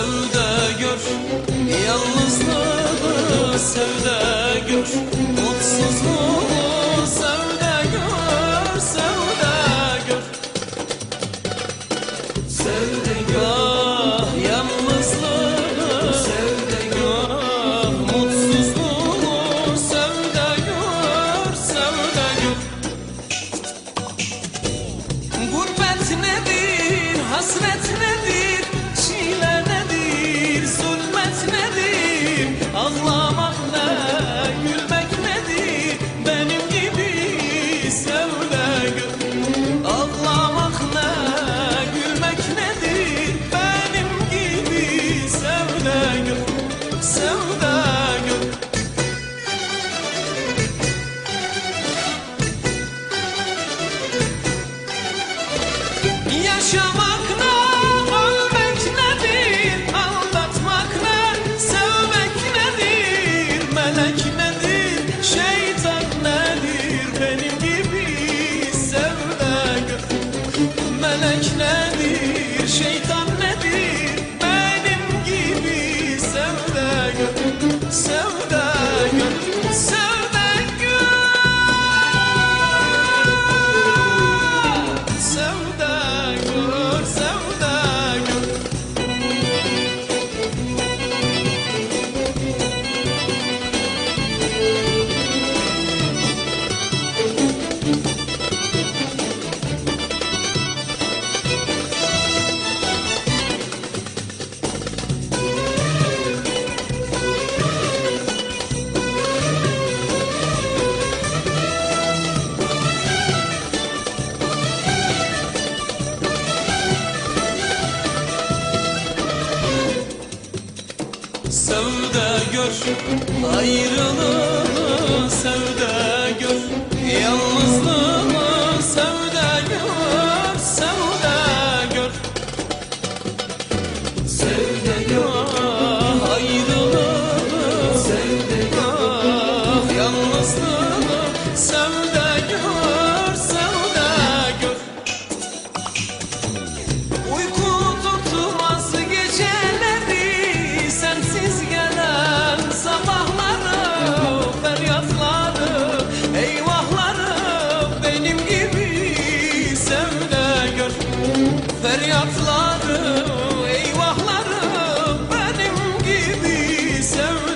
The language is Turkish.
sev gör. Yalnızlığı sev gör. Mutsuzluğu sev gör. Sev gör. Sev de gör. Yalnızlığı Yaşamak sevda gör Ayrılığını sevda gör. Yalnızlığı Feryatlarım, eyvahlarım benim gibi sev.